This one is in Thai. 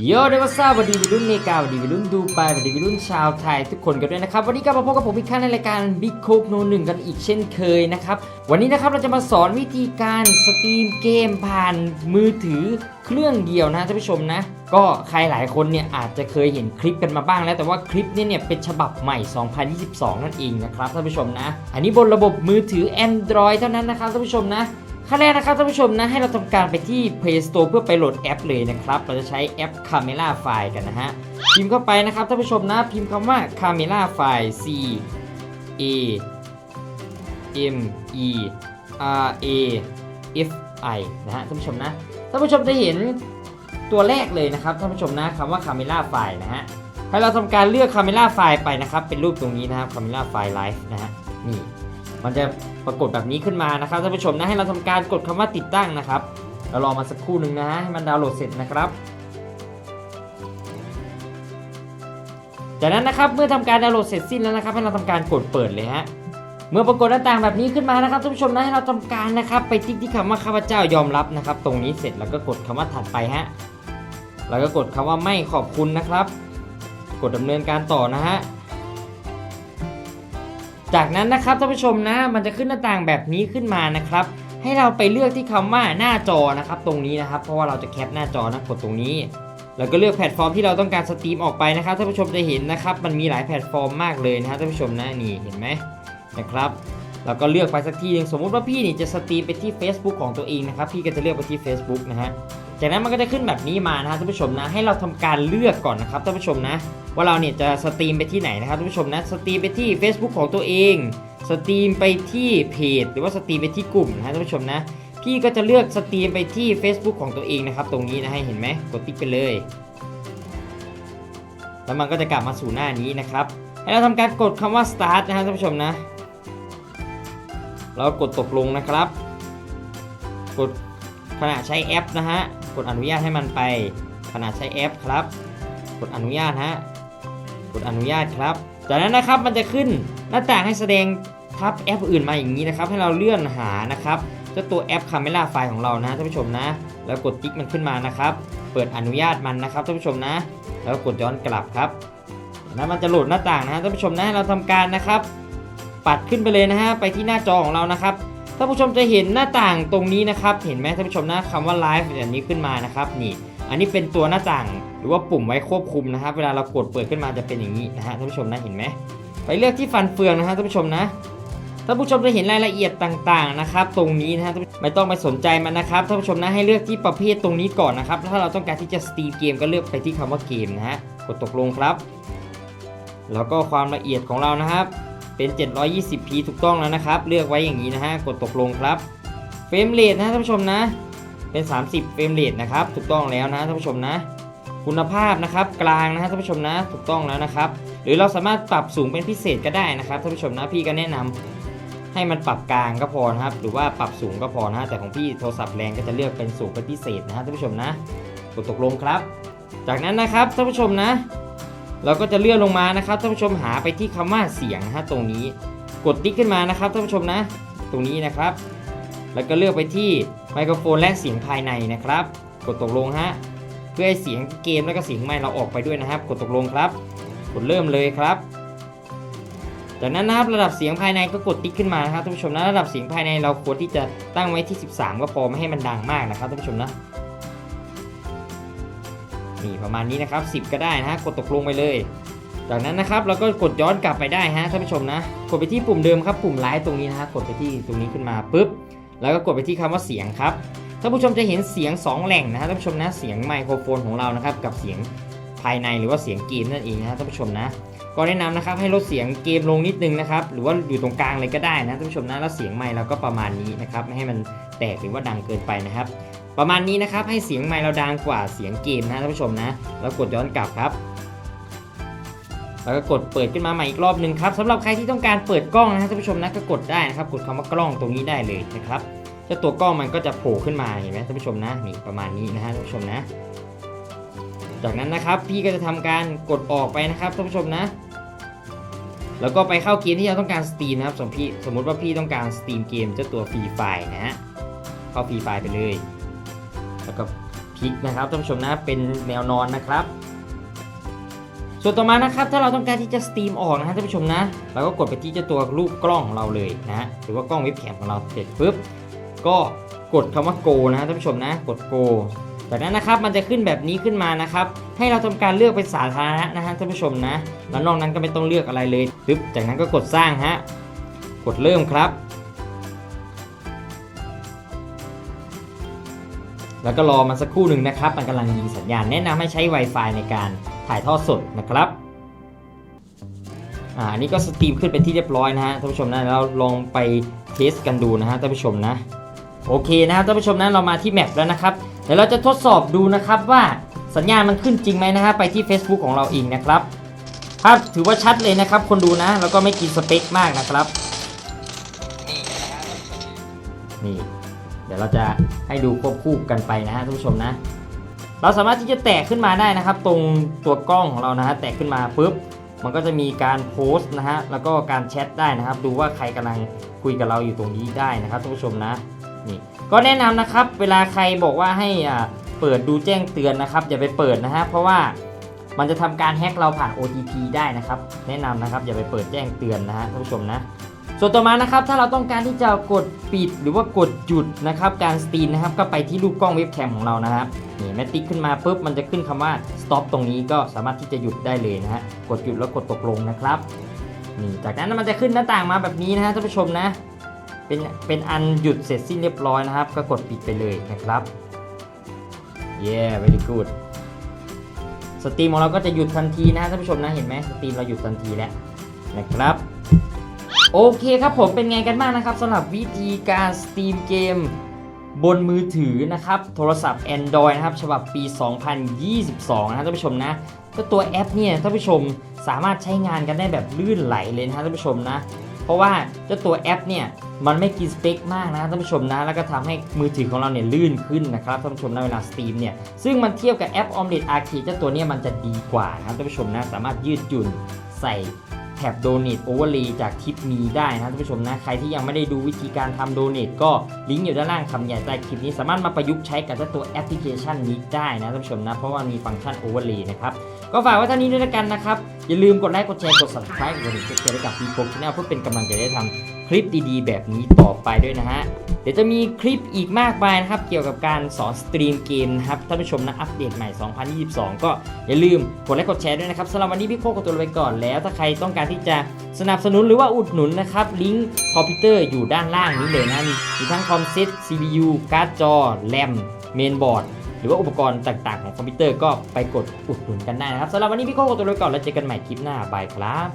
โยเดวซ่าสวัสดีวัยรุ่นเมกาสวัสดีวัยรุ่นดูไบสวัสดีวัยรุ่นชาวไทยทุกคนกันด้วยนะครับ วันนี้ก็มาพบกับผมอีกครั้งในรายการ Big c o p No 1 กันอีกเช่นเคยนะครับ วันนี้นะครับเราจะมาสอนวิธีการสตรีมเกมผ่านมือถือเครื่องเดียวนะท่านผู้ชมนะ ก็ใครหลายคนเนี่ยอาจจะเคยเห็นคลิปกันมาบ้างแล้วแต่ว่าคลิปนี้เนี่ยเป็นฉบับใหม่ 2022 นั่นเองนะครับท่านผู้ชมนะ อันนี้บนระบบมือถือ Android เท่านั้นนะครับท่านผู้ชมนะ ขั้นแรกนะครับท่านผู้ชมนะให้เราทำการไปที่ Play Store เพื่อไปโหลดแอปเลยนะครับ เราจะใช้แอป Camera File กันนะฮะ พิมพ์เข้าไปนะครับท่านผู้ชมนะ พิมพ์คำว่า Camera File C A M E R A F I นะฮะท่านผู้ชมนะท่านผู้ชมจะเห็นตัวแรกเลยนะครับท่านผู้ชมนะคำว่า Camera File นะฮะให้เราทำการเลือก Camera File ไปนะครับ เป็นรูปตรงนี้นะครับ Camera File Live นะฮะนี่ มันจะปรากฏแบบนี้ขึ้นมานะครับท่านผู้ชมนะให้เราทำการกดคำว่าติดตั้งนะครับเรารอมาสักครู่หนึ่งนะฮะให้มันดาวน์โหลดเสร็จนะครับ จากนั้นนะครับเมื่อทำการดาวน์โหลดเสร็จสิ้นแล้วนะครับให้เราทำการกดเปิดเลยฮะเมื่อปรากฏหน้าต่างแบบนี้ขึ้นมานะครับท่านผู้ชมนะให้เราทำการนะครับ ไปติ๊กที่คำว่าข้าพเจ้ายอมรับนะครับ ตรงนี้เสร็จแล้วก็กดคำว่าถัดไปฮะแล้วก็กดคำว่าไม่ขอบคุณนะครับ กดดำเนินการต่อนะฮะ จากนั้นนะครับท่านผู้ชมนะ มันจะขึ้นหน้าต่างแบบนี้ขึ้นมานะครับ ให้เราไปเลือกที่คำว่าหน้าจอนะครับ ตรงนี้นะครับ เพราะว่าเราจะแคปหน้าจอนะกดตรงนี้ แล้วก็เลือกแพลตฟอร์มที่เราต้องการสตรีมออกไปนะครับท่านผู้ชมจะเห็นนะครับ มันมีหลายแพลตฟอร์มมากเลยนะครับท่านผู้ชมนะนี่เห็นไหมนะครับเราก็เลือกไปสักที่หนึงสมมุติว่าพี่นี่จะสตรีมไปที่ Facebook ของตัวเองนะครับ พี่ก็จะเลือกไปที่ Facebook นะฮะ จากนั้นมันก็จะขึ้นแบบนี้มานะครับท่านผู้ชมนะ ให้เราทำการเลือกก่อนนะครับท่านผู้ชมนะ ว่าเราเนี่ยจะสตรีมไปที่ไหนนะครับท่านผู้ชมนะสตรีมไปที่ Facebook ของตัวเอง สตรีมไปที่เพจ หรือว่าสตรีมไปที่กลุ่มนะท่านผู้ชมนะ พี่ก็จะเลือกสตรีมไปที่ Facebook ของตัวเองนะครับ ตรงนี้นะให้เห็นไหมกดติ๊กไปเลย แล้วมันก็จะกลับมาสู่หน้านี้นะครับให้เราทำการกดคำว่า start นะครับท่านผู้ชมนะ เรากดตกลงนะครับ กดขณะใช้แอปนะฮะ กดอนุญาตให้มันไปขณะใช้แอปครับ กดอนุญาตฮะ กดอนุญาตครับ จากนั้นนะครับมันจะขึ้นหน้าต่างให้แสดงทับแอปอื่นมาอย่างนี้นะครับ ให้เราเลื่อนหานะครับเจ้าตัวแอป Camera File ของเรานะท่านผู้ชมนะ แล้วกดติ๊กมันขึ้นมานะครับ เปิดอนุญาตมันนะครับท่านผู้ชมนะ แล้วกดย้อนกลับครับจากนั้นมันจะโหลดหน้าต่างนะฮะท่านผู้ชมนะให้เราทำการนะครับ ปัดขึ้นไปเลยนะฮะไปที่หน้าจอของเรานะครับ ท่านผู้ชมจะเห็นหน้าต่างตรงนี้นะครับ เห็นไหมท่านผู้ชมนะคำว่าไลฟ์แบบนี้ขึ้นมานะครับ นี่ อันนี้เป็นตัวหน้าต่างหรือว่าปุ่มไว้ควบคุมนะครับ เวลาเรากดเปิดขึ้นมาจะเป็นอย่างนี้นะฮะท่านผู้ชมนะเห็นไหมไปเลือกที่ฟันเฟืองนะฮะท่านผู้ชมนะท่านผู้ชมจะเห็นรายละเอียดต่างๆนะครับ ตรงนี้นะฮะไม่ต้องไปสนใจมันนะครับท่านผู้ชมนะให้เลือกที่ประเภทตรงนี้ก่อนนะครับ ถ้าเราต้องการที่จะสตรีมเกมก็เลือกไปที่คำว่าเกมนะฮะกดตกลงครับ แล้วก็ความละเอียดของเรานะครับ เป็น 720p ถูกต้องแล้วนะครับ เลือกไว้อย่างนี้นะฮะ กดตกลงครับ เฟรมเรทนะท่านผู้ชมนะ เป็น 30 เฟรมเรทนะครับ ถูกต้องแล้วนะท่านผู้ชมนะ คุณภาพนะครับ กลางนะฮะท่านผู้ชมนะ ถูกต้องแล้วนะครับ หรือเราสามารถปรับสูงเป็นพิเศษก็ได้นะครับท่านผู้ชมนะ พี่ก็แนะนำให้มันปรับกลางก็พอนะครับ หรือว่าปรับสูงก็พอนะฮะ แต่ของพี่โทรศัพท์แรงก็จะเลือกเป็นสูงเป็นพิเศษนะฮะท่านผู้ชมนะ กดตกลงครับ จากนั้นนะครับท่านผู้ชมนะ เราก็จะเลื่อนลงมานะครับท่านผู้ชมหาไปที่คำว่าเสียงนะฮะตรงนี้ กดติ๊กขึ้นมานะครับท่านผู้ชมนะ ตรงนี้นะครับ แล้วก็เลือกไปที่ไมโครโฟนและเสียงภายในนะครับ กดตกลงฮะเพื่อให้เสียงเกมแล้วก็เสียงไมค์เราออกไปด้วยนะครับ กดตกลงครับ กดเริ่มเลยครับจากนั้นนะครับระดับเสียงภายในก็กดติ๊กขึ้นมานะครับท่านผู้ชมนะระดับเสียงภายในเราควรที่จะตั้งไว้ที่ 13 ก็พอไม่ให้มันดังมากนะครับท่านผู้ชมนะ นี่ประมาณนี้นะครับ 10 ก็ได้นะฮะกดตกลงไปเลย จากนั้นนะครับเราก็กดย้อนกลับไปได้ฮะท่านผู้ชมนะ กดไปที่ปุ่มเดิมครับปุ่มไลฟ์ตรงนี้นะฮะกดไปที่ตรงนี้ขึ้นมาปุ๊บแล้วก็กดไปที่คำว่าเสียงครับท่านผู้ชมจะเห็นเสียง 2 แหล่งนะฮะท่านผู้ชมนะเสียงไมโครโฟนของเรานะครับกับเสียงภายในหรือว่าเสียงเกมนั่นเองนะฮะท่านผู้ชมนะ ก็แนะนำนะครับให้ลดเสียงเกมลงนิดนึงนะครับหรือว่าอยู่ตรงกลางเลยก็ได้นะท่านผู้ชมนะแล้วเสียงไมค์เราก็ประมาณนี้นะครับไม่ให้มันแตกหรือว่าดังเกินไปนะครับ ประมาณนี้นะครับให้เสียงไมค์เราดังกว่าเสียงเกมนะท่านผู้ชมนะ แล้วกดย้อนกลับครับ แล้วก็กดเปิดขึ้นมาใหม่อีกรอบหนึ่งครับสำหรับใครที่ต้องการเปิดกล้องนะท่านผู้ชมนะก็กดได้นะครับ กดคำว่ากล้องตรงนี้ได้เลยนะครับเจ้าตัวกล้องมันก็จะโผล่ขึ้นมาเห็นไหมท่านผู้ชมนะนี่ประมาณนี้นะฮะท่านผู้ชมนะ จากนั้นนะครับพี่ก็จะทำการกดออกไปนะครับท่านผู้ชมนะแล้วก็ไปเข้าเกมที่เราต้องการสตรีมนะครับสมพี่สมมติว่าพี่ต้องการสตรีมเกมเจ้าตัวฟรีไฟนะฮะเข้าฟรีไฟไปเลย แล้วก็พิลิกนะครับท่านผู้ชมนะเป็นแนวนอนนะครับ ส่วนต่อมานะครับถ้าเราต้องการที่จะสตรีมออกนะฮะท่านผู้ชมนะเราก็กดไปที่เจ้าตัวรูปกล้องของเราเลยนะหรือว่ากล้องเว็บแคมของเราเสร็จปุ๊บก็กดคำว่า go นะฮะท่านผู้ชมนะกด go จากนั้นนะครับมันจะขึ้นแบบนี้ขึ้นมานะครับ ให้เราทำการเลือกเป็นสาธารณะนะฮะท่านผู้ชมนะ แล้วนอกนั้นก็ไม่ต้องเลือกอะไรเลยปึ๊บจากนั้นก็กดสร้างฮะกดเริ่มครับ แล้วก็รอมันสักครู่หนึ่งนะครับ มันกำลังยิงสัญญาณแนะนำให้ใช้ Wi-Fi ในการถ่ายทอดสดนะครับอ่าอันนี้ก็สตรีมขึ้นเป็นที่เรียบร้อยนะฮะท่านผู้ชมนะแล้วลองไปเทสกันดูนะฮะท่านผู้ชมนะโอเคนะครับท่านผู้ชมนะเรามาที่แมปแล้วนะครับเดี๋ยวเราจะทดสอบดูนะครับว่าสัญญาณมันขึ้นจริงไหมนะฮะไปที่ Facebook ของเราเองนะครับภาพถือว่าชัดเลยนะครับ คนดูนะ แล้วก็ไม่กินสเปคมากนะครับ นี่ ดี๋ยวเราจะให้ดูควบคู่กันไปนะฮะท่านผู้ชมนะ เราสามารถที่จะแตะขึ้นมาได้นะครับ ตรงตัวกล้องของเรานะฮะแตะขึ้นมาปุ๊บมันก็จะมีการโพสต์นะฮะแล้วก็การแชทได้นะครับ ดูว่าใครกำลังคุยกับเราอยู่ตรงนี้ได้นะครับท่านผู้ชมนะนี่ก็แนะนำนะครับ เวลาใครบอกว่าให้อ่าเปิดดูแจ้งเตือนนะครับ อย่าไปเปิดนะฮะเพราะว่ามันจะทำการแฮ็กเราผ่าน OTP ได้นะครับ แนะนำนะครับ อย่าไปเปิดแจ้งเตือนนะฮะท่านผู้ชมนะ ส่วนต่อมานะครับถ้าเราต้องการที่จะกดปิดหรือว่ากดหยุดนะครับการสตรีมนะครับก็ไปที่รูปกล้องเว็บแคมของเรานะครับนี่แมตติ๊กขึ้นมาปุ๊บมันจะขึ้นคำว่า stop ตรงนี้ก็สามารถที่จะหยุดได้เลยนะฮะกดหยุดแล้วกดตกลงนะครับนี่จากนั้นมันจะขึ้นหน้าต่างมาแบบนี้นะฮะท่านผู้ชมนะเป็นเป็นอันหยุดเสร็จสิ้นเรียบร้อยนะครับ ก็กดปิดไปเลยนะครับเย้ very good สตรีมของเราก็จะหยุดทันทีนะท่านผู้ชมนะเห็นไหมสตรีมเราหยุดทันทีแล้วนะครับ โอเคครับผมเป็นไงกันบ้างนะครับสำหรับวิธีการสตรีมเกมบนมือถือนะครับ โทรศัพท์ Android นะครับ ฉบับปี 2022 นะครับท่านผู้ชมนะก็ตัวแอปเนี่ยท่านผู้ชมสามารถใช้งานกันได้แบบลื่นไหลเลยนะท่านผู้ชมนะ เพราะว่าเจ้าตัวแอปเนี่ยมันไม่กินสเปคมากนะท่านผู้ชมนะ แล้วก็ทำให้มือถือของเราเนี่ยลื่นขึ้นนะครับท่านผู้ชมนะเวลาสตรีมเนี่ยซึ่งมันเทียบกับแอป Omlet Arcade เจ้าตัวเนี้มันจะดีกว่านะท่านผู้ชมนะสามารถยืดหยุ่นใส่ ท็บโดเน t โอเวอร์ลีจากทิปมีได้นะท่านผู้ชมนะใครที่ยังไม่ได้ดูวิธีการทำโดเน e ก็ลิงก์อยู่ด้านล่างคำใหญ่ใต้คลิปนี้สามารถมาประยุกต์ใช้กับตัวแอปพลิเคชันนี้ได้นะท่านผู้ชมนะเพราะว่ามีฟังก์ชันโอเวอร์ลีนะครับ ก็ฝากไว้เท่านี้ด้วยกันนะครับ อย่าลืมกดไลค์ กดแชร์ กด subscribe กดกระดิ่งแจ้งเตือให้กับพีโฟกชแนลเพื่อเป็นกำลังใจได้ทำคลิปดีๆ แบบนี้ต่อไปด้วยนะฮะ เดี๋ยวจะมีคลิปอีกมากมายนะครับ เกี่ยวกับการสอนสตรีมเกมนะครับ ท่านผู้ชมนะ อัปเดตใหม่ 2022 ก็อย่าลืมกดไลค์ กดแชร์ด้วยนะครับสำหรับวันนี้พี่โคกขอตัวลาไปก่อนแล้ว ถ้าใครต้องการที่จะสนับสนุนหรือว่าอุดหนุนนะครับ ลิงก์คอมพิวเตอร์อยู่ด้านล่างนี้เลยนะมีมีทั้งคอมเซ็ต CPU การ์ดจอ แรม เมนบอร์ด หรือว่าอุปกรณ์ต่างๆของคอมพิวเตอร์ก็ไปกดอุดหนุนกันได้นะครับสำหรับวันนี้พี่โคกขอตัวลาไปก่อนแล้วเจอกันใหม่คลิปหน้าบายครับ